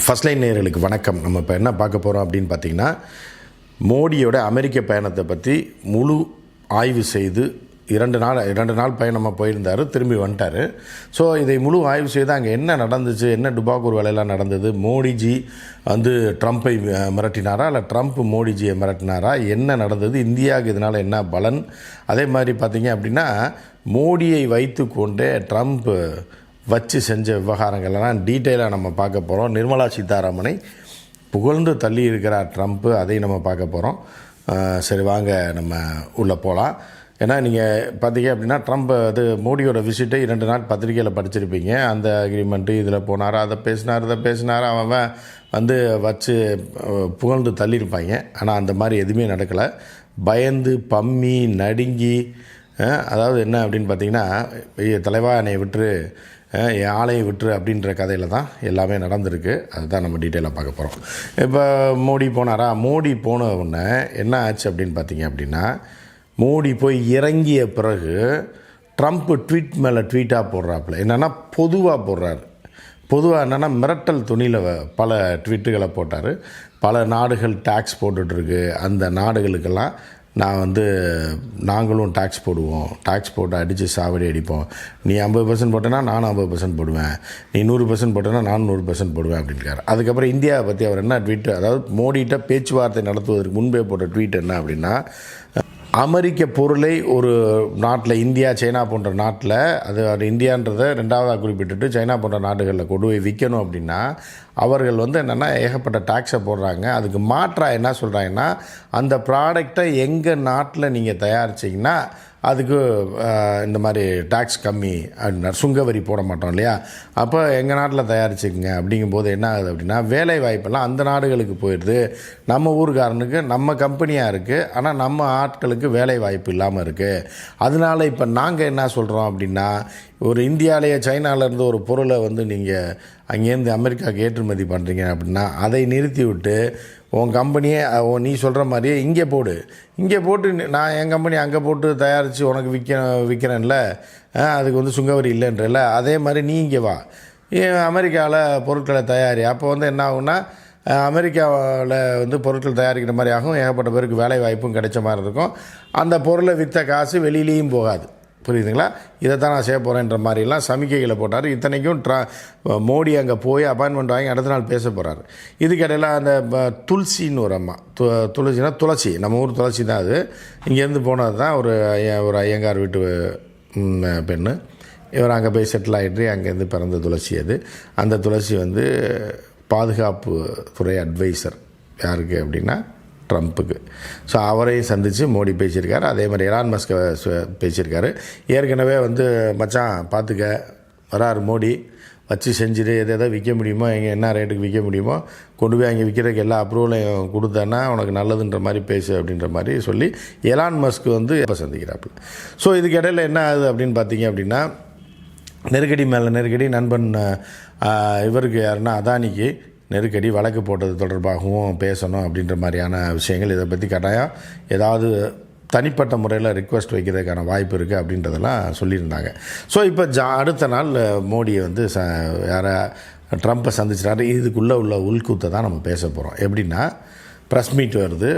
First line நேயர்களுக்கு வணக்கம். நம்ம இப்போ என்ன பார்க்க போகிறோம் அப்படின்னு பார்த்தீங்கன்னா மோடியோட அமெரிக்க பயணத்தை பற்றி முழு ஆய்வு செய்து இரண்டு நாள் இரண்டு நாள் பயணமாக போயிருந்தார் திரும்பி வந்துட்டார். ஸோ இதை முழு ஆய்வு செய்து அங்கே என்ன நடந்துச்சு என்ன டுபாக்கூர் வேலையெல்லாம் நடந்தது மோடிஜி வந்து ட்ரம்ப்பை மிரட்டினாரா இல்லை ட்ரம்ப் மோடிஜியை மிரட்டினாரா என்ன நடந்தது இந்தியாவுக்கு இதனால் என்ன பலன்? அதே மாதிரி பார்த்தீங்க அப்படின்னா மோடியை வைத்து கொண்டே ட்ரம்ப் வச்சு செஞ்ச விவகாரங்கள்லாம் டீட்டெயிலாக நம்ம பார்க்க போகிறோம் நிர்மலா சீதாராமனை புகழ்ந்து தள்ளி இருக்கிறார் ட்ரம்ப்பு அதை நம்ம பார்க்க போகிறோம் சரி வாங்க நம்ம உள்ளே போகலாம் ஏன்னா நீங்கள் பார்த்தீங்க அப்படின்னா ட்ரம்ப் அது மோடியோட விசிட்டை இரண்டு நாள் பத்திரிக்கையில் படிச்சிருப்பீங்க. அந்த அக்ரிமெண்ட்டு இதில் போனார் அதை பேசினார் இதை பேசினார் அவன் வந்து வச்சு புகழ்ந்து தள்ளியிருப்பாங்க. ஆனால் அந்த மாதிரி எதுவுமே நடக்கலை. பயந்து பம்மி நடுங்கி அதாவது என்ன அப்படின்னு பார்த்தீங்கன்னா தலைவா என்னை விட்டுரு. என் ஆலையை விட்டுரு அப்படின்ற கதையில் தான் எல்லாமே நடந்திருக்கு. அதுதான் நம்ம டீட்டெயிலாக பார்க்க போகிறோம் இப்போ மோடி போனாரா? மோடி போன உடனே என்ன ஆச்சு அப்படின்னு பார்த்தீங்க அப்படின்னா மோடி போய் இறங்கிய பிறகு ட்ரம்ப் ட்வீட் மேலே ட்வீட்டாக போடுறாப்புல. என்னென்னா பொதுவாக போடுறாரு. பொதுவாக என்னென்னா மிரட்டல் துணியில் பல ட்வீட்டுகளை போட்டார். பல நாடுகள் டேக்ஸ் போட்டுட்ருக்கு அந்த நாடுகளுக்கெல்லாம் நான் வந்து நாங்களும் டேக்ஸ் போடுவோம். டேக்ஸ் போட்டு அடித்து சாவடி அடிப்போம். நீ ஐம்பது பர்சன்ட் போட்டேன்னா நானும் ஐம்பது பர்சன்ட் போடுவேன். நீ நூறு பர்சன்ட் போட்டேன்னா நானும் நூறு பர்சன்ட் போடுவேன் அப்படின்றார் அதுக்கப்புறம் இந்தியாவை பற்றி அவர் என்ன ட்வீட் அதாவது மோடிகிட்ட பேச்சுவார்த்தை நடத்துவதற்கு முன்பே போட்ட ட்வீட் என்ன அப்படின்னா அமெரிக்க பொருளை ஒரு நாட்டில் இந்தியா சைனா போன்ற நாட்டில் அது அது இந்தியான்றதை ரெண்டாவதாக குறிப்பிட்டுட்டு சைனா போன்ற நாடுகளில் கொண்டு போய் விற்கணும் அப்படின்னா அவர்கள் வந்து என்னென்னா ஏகப்பட்ட டேக்ஸை போடுறாங்க. அதுக்கு மாற்றாக என்ன சொல்கிறாங்கன்னா அந்த ப்ராடக்டை எங்கள் நாட்டில் நீங்கள் தயாரிச்சிங்கன்னா அதுக்கு இந்த மாதிரி டேக்ஸ் கம்மி அப்படின்னா சுங்க வரி போட மாட்டோம் இல்லையா? அப்போ எங்கள் நாட்டில் தயாரிச்சுக்குங்க. அப்படிங்கும்போது என்ன ஆகுது அப்படின்னா வேலை வாய்ப்பெல்லாம் அந்த நாடுகளுக்கு போயிடுது. நம்ம ஊருக்காரனுக்கு நம்ம கம்பெனியாக இருக்குது ஆனால் நம்ம ஆட்களுக்கு வேலை வாய்ப்பு இல்லாமல் இருக்குது அதனால இப்போ நாங்கள் என்ன சொல்கிறோம் அப்படின்னா ஒரு இந்தியாவிலேயே சைனாவிலேருந்து ஒரு பொருளை வந்து நீங்கள் அங்கேருந்து அமெரிக்காவுக்கு ஏற்றுமதி பண்ணுறீங்க அப்படின்னா அதை நிறுத்தி விட்டு உன் கம்பெனியே உன் நீ சொல்கிற மாதிரியே இங்கே போடு. இங்கே போட்டு நான் என் கம்பெனி அங்கே போட்டு தயாரித்து உனக்கு விற்க விற்கிறேன்ல அதுக்கு வந்து சுங்கவரி இல்லைன்றல அதே மாதிரி நீ இங்கே வா. அமெரிக்காவில் பொருட்களை தயாரி. அப்போ வந்து என்ன ஆகும்னா அமெரிக்காவில் வந்து பொருட்கள் தயாரிக்கிற மாதிரி ஆகும். ஏகப்பட்ட பேருக்கு வேலை வாய்ப்பும் கிடைச்ச மாதிரி இருக்கும். அந்த பொருளை விற்ற காசு வெளியிலேயும் போகாது. புரியுதுங்களா? இதை தான் நான் செய்ய போகிறேன்ற மாதிரிலாம் சமிக்கைகளை போட்டார். இத்தனைக்கும் ட்ரா மோடி அங்கே போய் அப்பாயின்மெண்ட் வாங்கி அடுத்த நாள் பேச போகிறாரு இதுக்கிடையில் அந்த துளசின்னு ஒரு அம்மா து துளசினா துளசி. நம்ம ஊர் துளசி தான் அது. இங்கேருந்து போனது தான் ஒரு ஒரு ஐயங்கார் வீட்டு பெண்ணு. இவர் அங்கே போய் செட்டில் ஆகிட்டு அங்கேருந்து பிறந்த துளசி அது. அந்த துளசி வந்து பாதுகாப்பு துறை அட்வைசர் யாருக்கு அப்படின்னா ட்ரம்ப்புக்கு. ஸோ அவரையும் சந்தித்து மோடி பேசியிருக்காரு. அதே மாதிரி எலான் மஸ்க பேசியிருக்காரு. ஏற்கனவே வந்து மச்சான் பார்த்துக்க வராரு மோடி. வச்சு செஞ்சுட்டு எதை எதை விற்க முடியுமோ எங்கே என்ன ரேட்டுக்கு விற்க முடியுமோ கொண்டு போய் அங்கே விற்கிறதுக்கு எல்லா அப்ரூவலையும் கொடுத்தேன்னா உனக்கு நல்லதுன்ற மாதிரி பேசு அப்படின்ற மாதிரி சொல்லி எலான் மஸ்க் வந்து எப்போ சந்திக்கிறாப்புல. ஸோ இதுக்கு இடையில் என்ன ஆகுது அப்படின்னு பார்த்தீங்க அப்படின்னா நெருக்கடி மேலே நெருக்கடி நண்பன் இவருக்கு யாருன்னா அதானிக்கு நெருக்கடி வழக்கு போட்டது தொடர்பாகவும் பேசணும் அப்படின்ற மாதிரியான விஷயங்கள். இதை பற்றி கட்டாயம் ஏதாவது தனிப்பட்ட முறையில் ரிக்வெஸ்ட் வைக்கிறதுக்கான வாய்ப்பு இருக்குது அப்படின்றதெல்லாம் சொல்லியிருந்தாங்க. ஸோ இப்போ ஜா அடுத்த நாள் மோடியை வந்து ச யாரை ட்ரம்ப்பை சந்திச்சிட்டாரு. இதுக்குள்ளே உள்ள உள்கூத்தை தான் நம்ம பேச போகிறோம் எப்படின்னா ப்ரெஸ் மீட் வருது.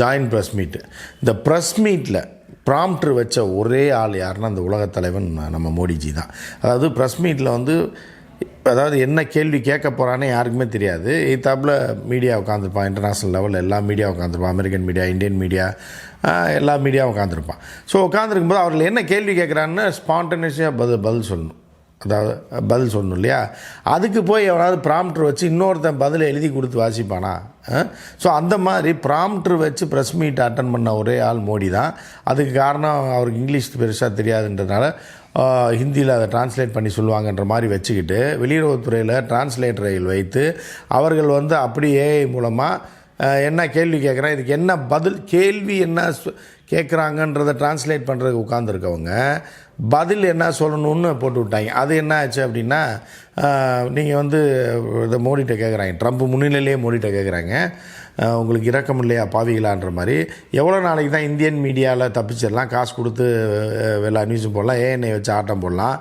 ஜாயின்ட் ப்ரெஸ் மீட் இந்த ப்ரெஸ் மீட்டில் ப்ராம்ப்டர் வச்ச ஒரே ஆள் யாருன்னா அந்த உலகத் தலைவன் நம்ம மோடிஜி தான். அதாவது ப்ரெஸ் மீட்டில் வந்து அதாவது என்ன கேள்வி கேட்க போகிறான்னு யாருக்குமே தெரியாது. இத்தாப்பில் மீடியா உட்காந்துருப்பான் இன்டர்நேஷ்னல் லெவலில் எல்லா மீடியா உட்காந்துருப்பான் அமெரிக்கன் மீடியா இந்தியன் மீடியா எல்லா மீடியாவும் உட்காந்துருப்பான் ஸோ உட்காந்துருக்கும் போது அவர்கள் என்ன கேள்வி கேட்குறான்னு ஸ்பான்டனியஸாக பதில் பதில் சொல்லணும். அதாவது பதில் சொல்லணும் இல்லையா? அதுக்கு போய் எவனாவது ப்ராம்ப்டர் வச்சு இன்னொருத்தன் பதில் எழுதி கொடுத்து வாசிப்பானா? ஸோ அந்த மாதிரி ப்ராம்ப்டர் வச்சு ப்ரெஸ் மீட் அட்டன் பண்ண ஒரே ஆள் மோடி தான் அதுக்கு காரணம் அவருக்கு இங்கிலீஷ் பெருசாக தெரியாதுன்றதுனால ஹிந்தியில் அதை டிரான்ஸ்லேட் பண்ணி சொல்லுவாங்கன்ற மாதிரி வச்சுக்கிட்டு வெளியுறவுத்துறையில் டிரான்ஸ்லேட்டரையில் வைத்து அவர்கள் வந்து அப்படியே மூலமாக என்ன கேள்வி கேட்குறேன் இதுக்கு என்ன பதில் கேள்வி என்ன கேட்குறாங்கன்றதை டிரான்ஸ்லேட் பண்ணுறதுக்கு உட்காந்துருக்கவங்க பதில் என்ன சொல்லணும்னு போட்டு விட்டாங்க. அது என்ன ஆச்சு அப்படின்னா நீங்கள் வந்து இதை மோடிட்ட கேட்குறாங்க ட்ரம்ப் முன்னிலையிலேயே மோடிட்ட கேட்குறாங்க உங்களுக்கு இரக்கம் இல்லையா பாவிகளான்ற மாதிரி. எவ்வளோ நாளைக்கு தான் இந்தியன் மீடியாவில் தப்பிச்சிடலாம் காசு கொடுத்து எல்லா நியூஸும் போடலாம் ஏஎன்ஐ வச்சு ஆட்டம் போடலாம்.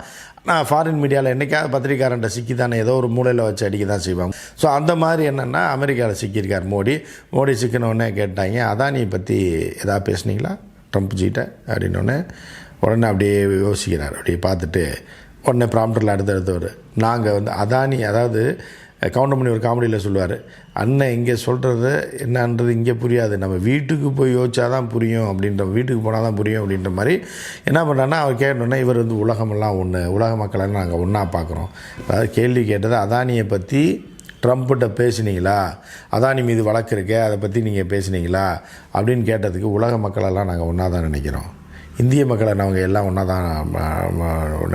நான் ஃபாரின் மீடியாவில் என்றைக்காவது பத்திரிக்காரன்ட்ட சிக்கி தானே ஏதோ ஒரு மூலையில் வச்சு அடிக்க தான் செய்வாங்க. ஸோ அந்த மாதிரி என்னென்னா அமெரிக்காவில் சிக்கியிருக்கார் மோடி. மோடி சிக்கினோடனே கேட்டாங்க அதானியை பற்றி எதாவது பேசுனீங்களா? ட்ரம்ப் ஜிட்ட? அப்படின்னோடனே உடனே அப்படியே யோசிக்கிறார். அப்படியே பார்த்துட்டு உடனே ப்ராம்ப்டரில் அடுத்தடுத்தவர் நாங்கள் வந்து அதானி அதாவது கவுண்டமணி ஒரு காமெடியில் சொல்லுவார் அண்ணன் இங்கே சொல்கிறது என்னன்றது இங்கே புரியாது. நம்ம வீட்டுக்கு போய் யோசிச்சா தான் புரியும். அப்படின்ற வீட்டுக்கு போனால் தான் புரியும். அப்படின்ற மாதிரி என்ன பண்ணுறான்னா அவர் கேட்டோன்னா இவர் வந்து உலகமெல்லாம் ஒன்று உலக மக்களெல்லாம் நாங்கள் ஒன்றா பார்க்குறோம். அதாவது கேள்வி கேட்டது அதானியை பற்றி ட்ரம்ப்கிட்ட பேசுனீங்களா? அதானி மீது வழக்கு இருக்கே அதை பற்றி நீங்கள் பேசுனீங்களா? அப்படின்னு கேட்டதுக்கு உலக மக்களெல்லாம் நாங்கள் ஒன்றா தான் நினைக்கிறோம். இந்திய மக்களை நாங்கள் எல்லாம் ஒன்றா தான்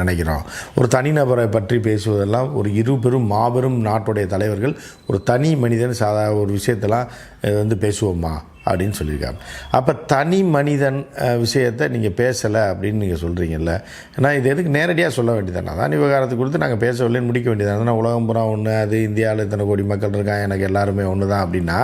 நினைக்கிறோம். ஒரு தனிநபரை பற்றி பேசுவதெல்லாம் ஒரு இரு பெரும் மாபெரும் நாட்டுடைய தலைவர்கள் ஒரு தனி மனிதன் சாதா ஒரு விஷயத்தெல்லாம் வந்து பேசுவோம்மா. அப்படின்னு சொல்லியிருக்காங்க. அப்போ தனி மனிதன் விஷயத்தை நீங்கள் பேசலை அப்படின்னு நீங்கள் சொல்கிறீங்கல்ல ஏன்னா இது எதுக்கு நேரடியாக சொல்ல வேண்டியதானே அதான் விவகாரத்தை கொடுத்து நாங்கள் பேசவில்லைன்னு முடிக்க வேண்டியதானே உலகம் பூரா ஒன்று அது இந்தியாவில் இத்தனை கோடி மக்கள் இருக்காங்க எனக்கு எல்லாருமே ஒன்று தான் அப்படின்னா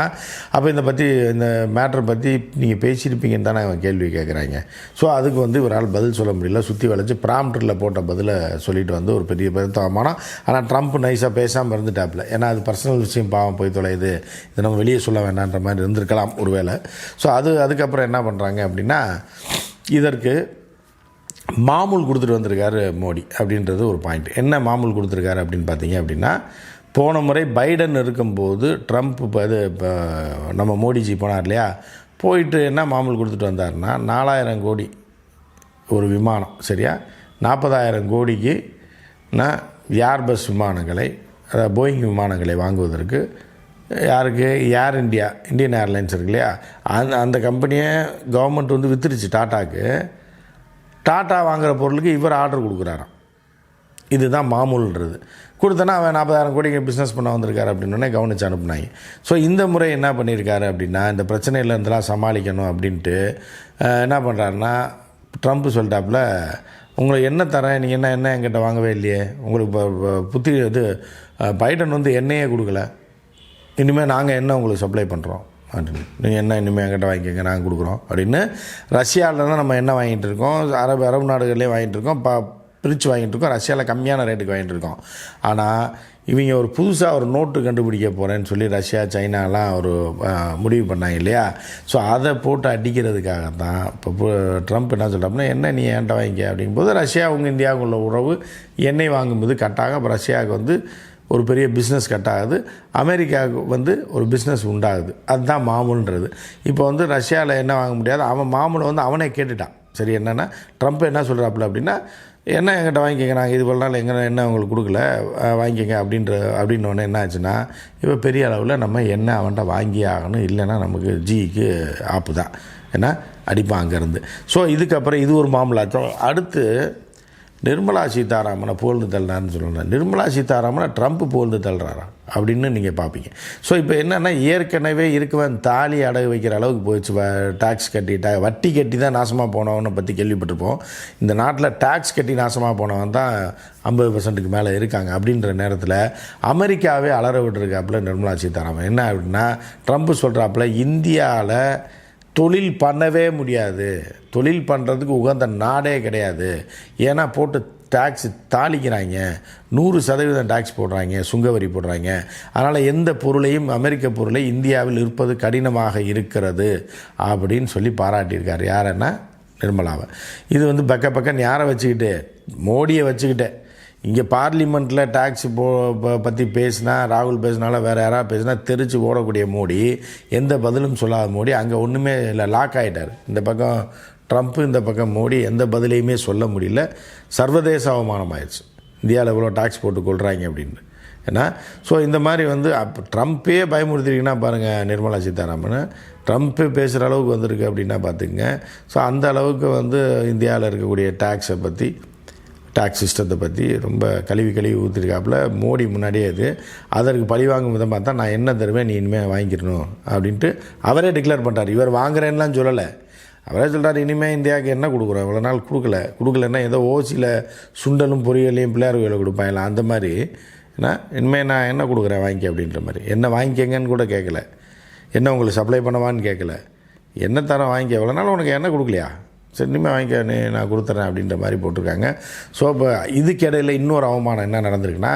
அப்போ இந்த பற்றி இந்த மேட்ரை பற்றி நீங்கள் பேசியிருப்பீங்கன்னு தானே அவன் கேள்வி கேட்குறாங்க ஸோ அதுக்கு வந்து இவரால் பதில் சொல்ல முடியல. சுற்றி வளைச்சு ப்ராம்ப்டரில் போட்ட பதிலை சொல்லிட்டு வந்து ஒரு பெரிய பெருத்தவமானம் ஆனால் ட்ரம்ப் நைஸாக பேசாமல் இருந்துட்டாப்புல. ஏன்னா அது பர்சனல் விஷயம் பாவம் போய் தொலையுது. இதை நம்ம வெளியே சொல்ல வேண்டான்ற மாதிரி இருந்திருக்கலாம். ஒருவேளை ஸோ அது அதுக்கப்புறம் என்ன பண்ணுறாங்க அப்படின்னா இதற்கு மாமூல் கொடுத்துட்டு வந்திருக்காரு மோடி அப்படின்றது ஒரு பாயிண்ட் என்ன மாமூல் கொடுத்துருக்காரு அப்படின்னு பார்த்தீங்க அப்படின்னா போன முறை பைடன் இருக்கும்போது ட்ரம்ப் இப்போ இது இப்போ நம்ம மோடிஜி போனார் இல்லையா? போயிட்டு என்ன மாமூல் கொடுத்துட்டு வந்தாருன்னா நாலாயிரம் கோடி ஒரு விமானம் சரியா? நாற்பதாயிரம் கோடிக்கு நான் ஏர்பஸ் விமானங்களை அதாவது போயிங் விமானங்களை வாங்குவதற்கு யாருக்கு? ஏர் இந்தியா இந்தியன் ஏர்லைன்ஸ் இருக்கு இல்லையா? அந்த அந்த கம்பெனியை கவர்மெண்ட் வந்து வித்துருச்சு டாட்டாக்கு. டாட்டா வாங்குகிற பொருளுக்கு இவர் ஆர்டர் கொடுக்குறாராம். இதுதான் மாமூல்ன்றது. கொடுத்தனா அவன் நாற்பதாயிரம் கோடிக்கு பிஸ்னஸ் பண்ண வந்திருக்காரு அப்படின்னே கவனிச்சு அனுப்புனாங்க. ஸோ இந்த முறை என்ன பண்ணியிருக்காரு அப்படின்னா இந்த பிரச்சனையில இருந்தெல்லாம் சமாளிக்கணும் அப்படின்ட்டு என்ன பண்ணுறாருன்னா ட்ரம்ப் சொல்லிட்டாப்புல உங்களுக்கு என்ன தரேன்? நீங்கள் என்ன என்ன என்கிட்ட வாங்கவே இல்லையே? உங்களுக்கு இப்போ புத்தி இது பைடன் வந்து எண்ணெயே கொடுக்கல. இனிமேல் நாங்கள் என்ன உங்களுக்கு சப்ளை பண்ணுறோம் அப்படின்னு நீங்கள் என்ன இனிமேல் எங்கிட்ட வாங்கிக்கோங்க நாங்கள் கொடுக்குறோம். அப்படின்னு ரஷ்யாவில் தான் நம்ம என்ன வாங்கிட்டு இருக்கோம்? அரபு அரபு நாடுகள்லேயே வாங்கிட்டு இருக்கோம். ப பிரித்து வாங்கிட்டு இருக்கோம். ரஷ்யாவில் கம்மியான ரேட்டுக்கு வாங்கிட்டு இருக்கோம். ஆனால் இவங்க ஒரு புதுசாக ஒரு நோட்டு கண்டுபிடிக்க போகிறேன்னு சொல்லி ரஷ்யா சைனாலாம் ஒரு முடிவு பண்ணாங்க இல்லையா? ஸோ அதை போட்டு அடிக்கிறதுக்காக தான் இப்போ ட்ரம்ப் என்ன சொல்கிறாப்புனா என்ன நீ ஏன்ட்ட வாங்கிக்க? அப்படிங்கும்போது ரஷ்யாவுங்க இந்தியாவுக்குள்ள உறவு எண்ணெய் வாங்கும்போது கட்டாக இப்போ ரஷ்யாவுக்கு வந்து ஒரு பெரிய பிஸ்னஸ் கட் ஆகுது அமெரிக்காவுக்கு வந்து ஒரு பிஸ்னஸ் உண்டாகுது. அதுதான் மாமூல்ன்றது இப்போ வந்து ரஷ்யாவில் என்ன வாங்க முடியாது? அவன் மாமூலை வந்து அவனே கேட்டுட்டான். சரி என்னென்னா ட்ரம்ப் என்ன சொல்கிறாப்புல அப்படின்னா என்ன எங்கிட்ட வாங்கிக்கங்க? நாங்கள் இது போல நாள் எங்கே என்ன உங்களுக்கு கொடுக்கல? வாங்கிக்கங்க அப்படின்ற அப்படின்னோடனே என்ன ஆச்சுன்னா இப்போ பெரிய அளவில் நம்ம என்ன அவன்கிட்ட வாங்கி ஆகணும்? இல்லைன்னா நமக்கு ஜிக்கு ஆப்பு தான் ஏன்னா அடிப்பான் அங்கேருந்து. ஸோ இதுக்கப்புறம் இது ஒரு மாமலாச்சும். அடுத்து நிர்மலா சீதாராமனை புகழ்ந்து தள்ளான்னு சொல்லணும். நிர்மலா சீதாராமனை ட்ரம்ப் புகழ்ந்து தள்ளுறாரா அப்படின்னு நீங்கள் பார்ப்பீங்க ஸோ இப்போ என்னென்னா ஏற்கனவே இருக்கவன் தாலி அடகு வைக்கிற அளவுக்கு போயிடுச்சு. டேக்ஸ் கட்டி வட்டி கட்டி தான் நாசமாக போனவனை பற்றி கேள்விப்பட்டிருப்போம். இந்த நாட்டில் டேக்ஸ் கட்டி நாசமாக போனவன் தான் ஐம்பது பர்சன்ட்டுக்கு மேலே இருக்காங்க அப்படின்ற நேரத்தில் அமெரிக்காவே அலற விட்டுருக்காப்புல நிர்மலா சீதாராமன். என்ன அப்படின்னா ட்ரம்ப் சொல்கிறாப்புல இந்தியாவில் தொழில் பண்ணவே முடியாது. தொழில் பண்ணுறதுக்கு உகந்த நாடே கிடையாது. ஏன்னா போட்டு டேக்ஸ் தாளிக்கிறாங்க. நூறு சதவீதம் டேக்ஸ் போடுறாங்க சுங்கவரி போடுறாங்க. அதனால் எந்த பொருளையும் அமெரிக்க பொருளை இந்தியாவில் இருப்பது கடினமாக இருக்கிறது அப்படின்னு சொல்லி பாராட்டியிருக்கார். யாருன்னா நிர்மலாவை. இது வந்து பக்க பக்கம் யாரை வச்சுக்கிட்டு? மோடியை வச்சுக்கிட்டேன் இங்கே பார்லிமெண்ட்டில் டேக்ஸ் போ பற்றி பேசினா ராகுல் பேசினாலும் வேறு யாராவது பேசினா தெரிச்சு ஓடக்கூடிய மோடி எந்த பதிலும் சொல்லாத மோடி அங்கே ஒன்றுமே இல்லை லாக் ஆகிட்டார் இந்த பக்கம் ட்ரம்ப்பு இந்த பக்கம் மோடி எந்த பதிலையுமே சொல்ல முடியல. சர்வதேச அவமானம் ஆயிடுச்சு இந்தியாவில் எவ்வளோ டேக்ஸ் போட்டு கொள்கிறாங்க அப்படின்னு. ஏன்னா ஸோ இந்த மாதிரி வந்து அப்போ ட்ரம்ப்பே பயமுறுத்திருக்கீங்கன்னா பாருங்கள் நிர்மலா சீதாராமன். ட்ரம்ப்பே பேசுகிற அளவுக்கு வந்திருக்கு அப்படின்னா பார்த்துங்க ஸோ அந்த அளவுக்கு வந்து இந்தியாவில் இருக்கக்கூடிய டேக்ஸை பற்றி டேக்ஸ் சிஸ்டத்தை பற்றி ரொம்ப கழுவி கழுவி ஊற்றிருக்காப்புல மோடி முன்னாடியே இது. அதற்கு பழிவாங்கும் விதமாக தான் நான் என்ன தருவேன் நீ இனிமேல் வாங்கிக்கணும். அப்படின்ட்டு அவரே டிக்ளேர் பண்ணிட்டார் இவர் வாங்குறேன்லாம் சொல்லலை. அவரே சொல்கிறார் இனிமேல் இந்தியாவுக்கு என்ன கொடுக்குறோம்? இவ்வளோ நாள் கொடுக்கல. கொடுக்கலன்னா ஏதோ ஓசியில் சுண்டலும் பொரியலையும் பிள்ளையார் கோயில கொடுப்பாங்களா? அந்த மாதிரி. ஏன்னா இனிமேல் நான் என்ன கொடுக்குறேன்? வாங்கி அப்படின்ற மாதிரி. என்ன வாங்கிக்கங்கன்னு கூட கேட்கல. என்ன உங்களுக்கு சப்ளை பண்ணவான்னு கேட்கல. என்ன தரம் வாங்கிக்க. எவ்வளோ நாள் உனக்கு என்ன கொடுக்கலையா? சரி இனிமேல் வாங்கிக்க நான் கொடுத்துட்றேன் அப்படின்ற மாதிரி போட்டிருக்காங்க. ஸோ இப்போ இதுக்கிடையில் இன்னொரு அவமானம் என்ன நடந்திருக்குன்னா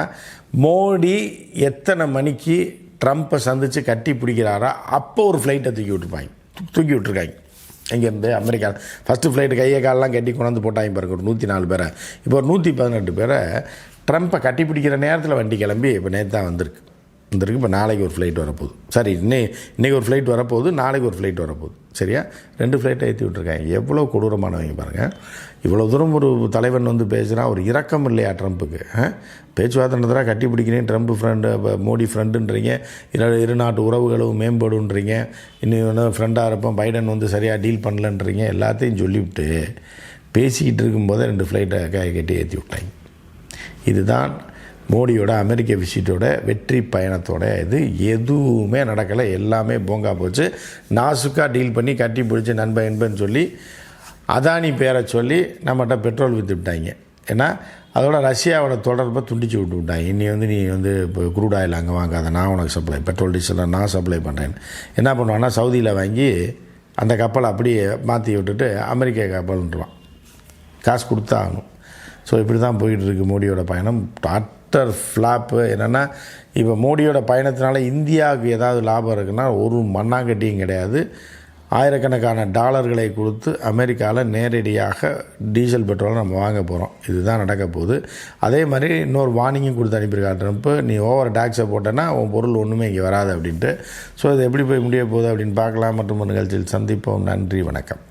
மோடி எத்தனை மணிக்கு ட்ரம்ப்பை சந்தித்து கட்டி பிடிக்கிறாரோ அப்போ ஒரு ஃப்ளைட்டை தூக்கி விட்டுருப்பாங்க. தூக்கி விட்டுருக்காங்க. இங்கேருந்து அமெரிக்கா. ஃபஸ்ட்டு ஃப்ளைட்டு கையை காலெல்லாம் கட்டி கொண்டாந்து போட்டாங்க பாருங்க ஒரு நூற்றி நாலு பேரை. இப்போ ஒரு நூற்றி பதினெட்டு பேரை ட்ரம்ப்பை கட்டி பிடிக்கிற நேரத்தில் வண்டி கிளம்பி இப்போ நேற்று தான் வந்திருக்கு. வந்துருக்கு. இப்போ நாளைக்கு ஒரு ஃப்ளைட் வரப்போகுது. சரி இன்னை இன்றைக்கி ஒரு ஃப்ளைட் வரப்போகுது நாளைக்கு ஒரு ஃப்ளைட் வரப்போகுது. சரியா? ரெண்டு ஃப்ளைட்டை ஏற்றி விட்ருக்காங்க எவ்வளோ கொடூரமானவங்க பாருங்கள் இவ்வளோ தூரம் ஒரு தலைவன் வந்து பேசுனா ஒரு இரக்கம் இல்லையா ட்ரம்ப்புக்கு ஆ? பேச்சுவார்த்தை நடத்துகிறா கட்டி பிடிக்கிறேன் ட்ரம்ப் ஃப்ரெண்டு மோடி ஃப்ரெண்டுன்றீங்க இரு இரு நாட்டு உறவுகளும் மேம்படுன்றீங்க இன்னும் வந்து ஃப்ரெண்டாக இருப்போம் பைடன் வந்து சரியாக டீல் பண்ணலன்றீங்க எல்லாத்தையும் சொல்லிவிட்டு பேசிக்கிட்டு இருக்கும்போதே ரெண்டு ஃப்ளைட்டை கை கட்டி ஏற்றி விட்டாங்க. இதுதான் மோடியோட அமெரிக்க விசிட்டோட வெற்றி பயணத்தோட இது எதுவுமே நடக்கலை. எல்லாமே போங்கா போச்சு. நாசுக்காக டீல் பண்ணி கட்டி பிடிச்சி நண்பன் என்பன்னு சொல்லி அதானி பேரை சொல்லி நம்மகிட்ட பெட்ரோல் விற்று விட்டாங்க. ஏன்னா அதோட ரஷ்யாவோட தொடர்பை துண்டிச்சு விட்டு விட்டாங்க. இனி வந்து நீ வந்து இப்போ குரூட் ஆயில் அங்கே வாங்காத. நான் உனக்கு சப்ளை பெட்ரோல் டீசலில் நான் சப்ளை பண்ணுறேன்னு என்ன பண்ணுவான்னா சவுதியில் வாங்கி அந்த கப்பலை அப்படியே மாற்றி விட்டுட்டு அமெரிக்க கப்பல்ன்றான். காசு கொடுத்தா ஆகணும் ஸோ இப்படி தான் போயிட்டுருக்கு மோடியோட பயணம். அட்டர் ஃப்ளாப்பு என்னென்னா இப்போ மோடியோட பயணத்தினால இந்தியாவுக்கு ஏதாவது லாபம் இருக்குன்னா ஒரு மண்ணாங்கட்டியும் கிடையாது. ஆயிரக்கணக்கான டாலர்களை கொடுத்து அமெரிக்காவில் நேரடியாக டீசல் பெட்ரோலை நம்ம வாங்க போகிறோம் இதுதான் நடக்க போகுது. அதே மாதிரி இன்னொரு வார்னிங்கும் கொடுத்து அனுப்பியிருக்காரு ட்ரம்ப்பு நீ ஓவர் டேக்ஸை போட்டேன்னா உன் பொருள் ஒன்றுமே இங்கே வராது அப்படின்ட்டு. ஸோ இது எப்படி போய் முடிய போகுது அப்படின்னு பார்க்கலாம். மற்றும் ஒரு நிகழ்ச்சியில் சந்திப்போம். நன்றி வணக்கம்.